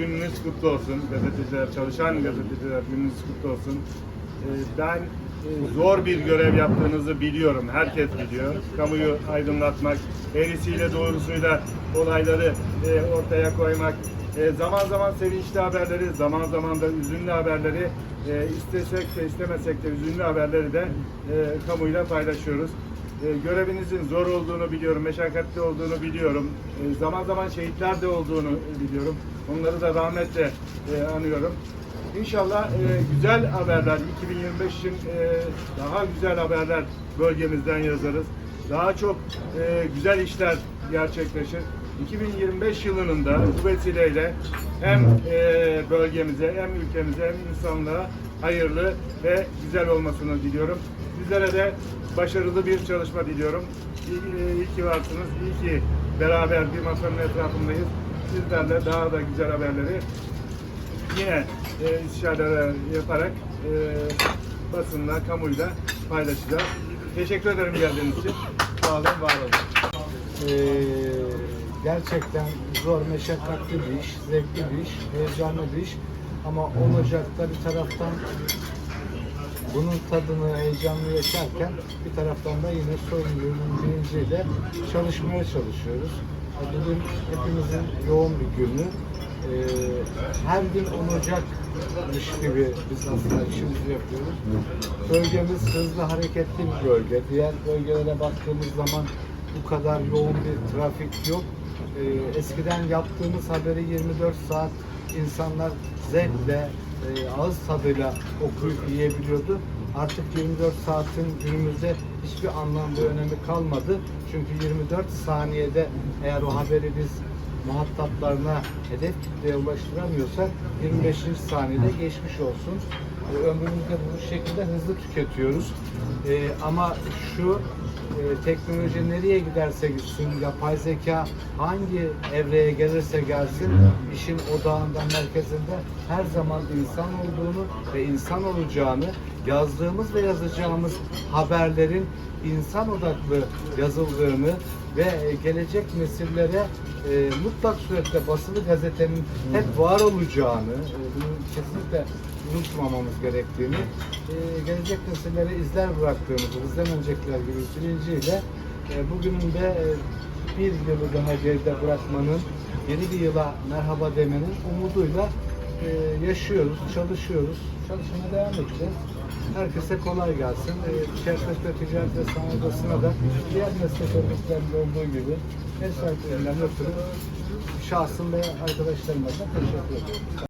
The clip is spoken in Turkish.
gününüz kutlu olsun. Gazeteciler, çalışan gazeteciler gününüz kutlu olsun. Ee, ben e, zor bir görev yaptığınızı biliyorum. Herkes biliyor. Kamuyu aydınlatmak, eğrisiyle doğrusuyla olayları e, ortaya koymak, e, zaman zaman sevinçli haberleri, zaman zaman da üzünlü haberleri istesek de istemesek de üzünlü haberleri de kamuyla paylaşıyoruz. E, görevinizin zor olduğunu biliyorum, meşakkatli olduğunu biliyorum. E, zaman zaman şehitler de olduğunu biliyorum. Onları da rahmetle e, anıyorum. İnşallah e, güzel haberler, 2025 için e, daha güzel haberler bölgemizden yazarız. Daha çok e, güzel işler gerçekleşir. 2025 yılının da bu vesileyle hem bölgemize hem ülkemize hem insanlığa hayırlı ve güzel olmasını diliyorum. Sizlere de başarılı bir çalışma diliyorum. İyi, e, iyi ki varsınız, iyi ki beraber bir masanın etrafındayız. Sizlerle daha da güzel haberleri yine e, istişareler yaparak e, basınla, kamuyla paylaşacağız. Teşekkür ederim geldiğiniz için. Sağ olun, var olun. Ee, gerçekten zor, meşakkatli bir iş, zevkli bir iş, heyecanlı bir iş. Ama olacakta bir taraftan bunun tadını, heyecanını yaşarken bir taraftan da yine sorumluluğun bilinciyle çalışmaya çalışıyoruz. Bugün hepimizin yoğun bir günü. Ee, her gün olacakmış gibi biz aslında işimizi yapıyoruz. Bölgemiz hızlı hareketli bir bölge. Diğer bölgelere baktığımız zaman bu kadar yoğun bir trafik yok. Ee, eskiden yaptığımız haberi 24 saat insanlar zevkle, e, ağız tadıyla okuyup yiyebiliyordu. Artık 24 saatin günümüzde hiçbir anlam ve önemi kalmadı. Çünkü 24 saniyede eğer o haberi biz muhataplarına hedef kitleye ulaştıramıyorsak 25. saniyede geçmiş olsun. E, ömrümüzde bu şekilde hızlı tüketiyoruz. E, ama şu e, teknoloji nereye giderse gitsin, yapay zeka hangi evreye gelirse gelsin, işin odağında, merkezinde her zaman insan olduğunu ve insan olacağını, yazdığımız ve yazacağımız haberlerin insan odaklı yazıldığını ve e, gelecek nesillere e, mutlak surette basılı gazetenin hep var olacağını, e, bunu kesinlikle unutmamamız gerektiğini, e, gelecek nesillere izler bıraktığımızı, bizden öncekiler gibi bilinciyle e, bugünün de e, bir yılı daha geride bırakmanın, yeni bir yıla merhaba demenin umuduyla e, yaşıyoruz, çalışıyoruz, çalışmaya devam edeceğiz. Herkese kolay gelsin. E, Çerkezpe Ticaret ve Sanayi Odası'na da diğer meslek örgütlerinde olduğu gibi ev sahiplerinden ötürü şahsım ve arkadaşlarıma da teşekkür ediyorum.